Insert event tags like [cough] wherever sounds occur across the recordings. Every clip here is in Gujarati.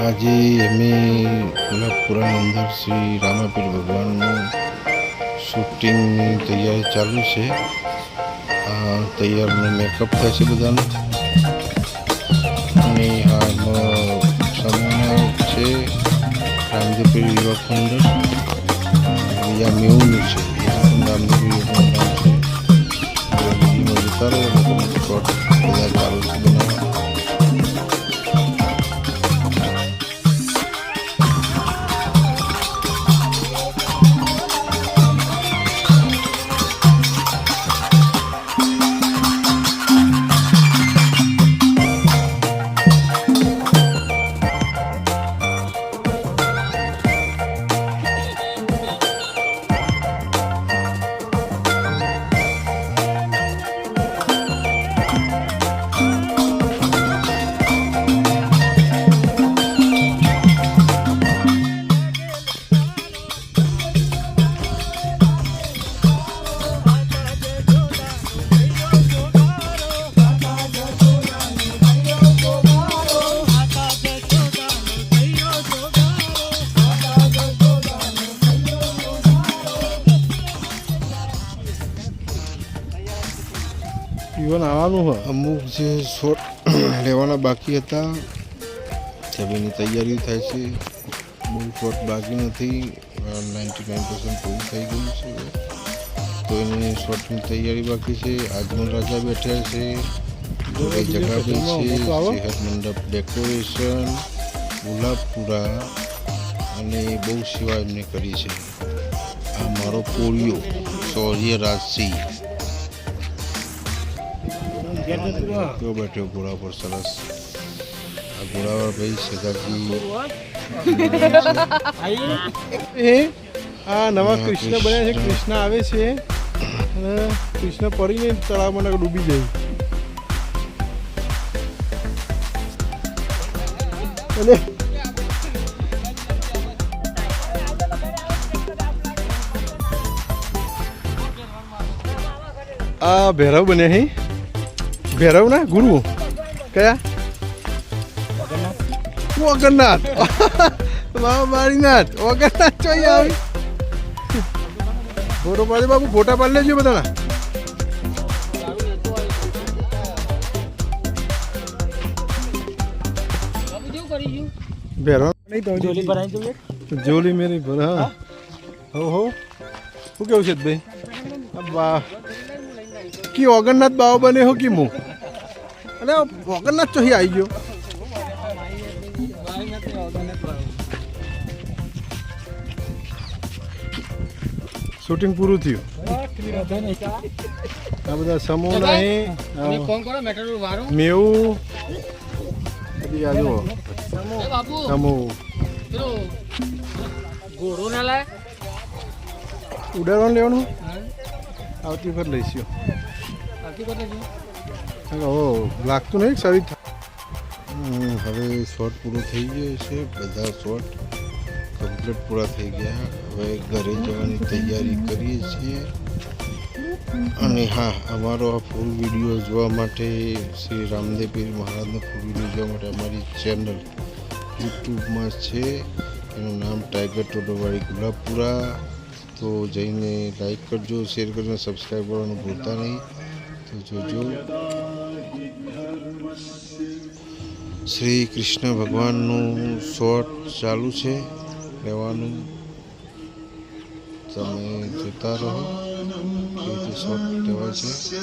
આજે અમે ગુલાબપુરાની અંદર શ્રી રામાપીર ભગવાનનું શૂટિંગની તૈયારી ચાલુ છે. તૈયારનું મેકઅપ છે બધાનું. પીવન આવવાનું હોય? અમુક જે શોટ [clears throat] લેવાના બાકી હતા તેની તૈયારી થાય છે. બહુ શોટ બાકી નથી. નાઇન્ટી નાઇન પર્સન્ટ પૂરું થઈ ગયું છે. તો એની શોટની તૈયારી બાકી છે. આગમન રાજા બેઠા છે. જગા છે. સેહત મંડપ ડેકોરેશન ગુલાબપુરા અને બહુ સેવા એમને કરી છે. આ મારો કોળિયો શૌર્ય રાજસિંહ કેવો બેઠો ઘોડા પર સરસ. આ ઘોડાવાળા ભાઈ શેખાજી એ આ નવા કૃષ્ણ બન્યા છે કૃષ્ણ. આવે છે. અને કૃષ્ણ પડીને તળાવમાં ડૂબી જાય. અને આ ભૈરવ બન્યા હે ભૈરવ ના ગુરુ કયા? વગરનાથ બાબા બારીનાથ વગરનાથ જોઈએ આવી. ફોટો પાડે બાબુ ફોટા પાડી લેજો બધાના. ભેરો નહીં તો જોલી ભરાઈ જોઈએ? જોલી મેરી ભર હા. હો શું કેવું છે ભાઈ? બા કી ઓગણનાથ બાવા બને હો કી અરે ઓગણનાથ ચોહી આવી ગયો. શૂટિંગ પૂરું થયું. આ બધા સમૂહ નહીં મેવું. બધી આ જુઓ. સમૂહ. ઉડાડવાનું લેવાનું? આવતી વખત લઈશું આવતી વખત ઓ લાગતું નહીં સારી હવે શોર્ટ પૂરો થઈ ગયો છે, બધા શોર્ટ કમ્પ્લીટ પૂરા થઈ ગયા. હવે ઘરે જવાની તૈયારી કરીએ છીએ. અને હા, અમારો આ ફૂલ વીડિયો જોવા માટે શ્રી રામદેવ પીર મહારાજનો ફૂલ વીડિયો જોવા માટે અમારી ચેનલ યુટ્યુબમાં છે. એનું નામ ટાઈગર ટોટોવાળી ગુલાબપુરા તો જઈને લાઈક કરજો શેર કરજો સબસ્ક્રાઈબ કરવાનું ભૂલતા નહીં. તો જોજો. શ્રી કૃષ્ણ ભગવાનનું શોર્ટ ચાલુ છે લેવાનું તમે જોતા રહો શોર્ટ લેવાય છે.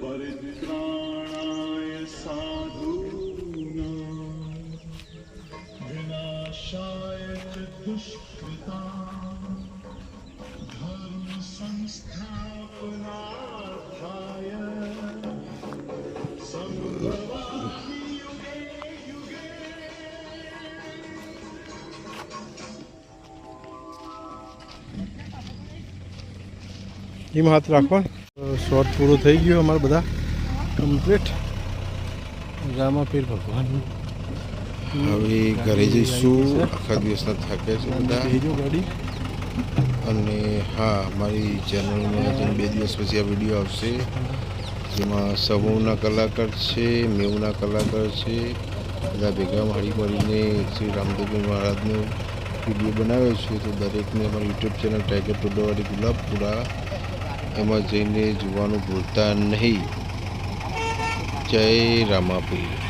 પરિત્રાણાય સાધુના વિનાશાય દુષ્કૃતા. ધર્મ સંસ્થાપના થાય સંભવાની યુગે હાથ રાખવા. શોર્ટ પૂરો થઈ ગયો અમારે બધા. કમ્પ્લીટ. રામાપીર ભગવાન. હવે ઘરે જઈશું. આખા દિવસના થાકે છે બધા. ગાડી. અને હા, મારી ચેનલમાં બે દિવસ પછી આ વીડિયો આવશે. જેમાં સમૂહના કલાકાર છે, મેવના કલાકાર છે, બધા ભેગા મળી મળીને શ્રી રામદેવજી મહારાજનો વીડિયો બનાવ્યો છે. તો દરેકને અમારી યુટ્યુબ ચેનલ ટાઈગર ટોડોવાળી ગુલાબપુરા એમાં જઈને જોવાનું ભૂલતા નહીં. જય રામાપીર.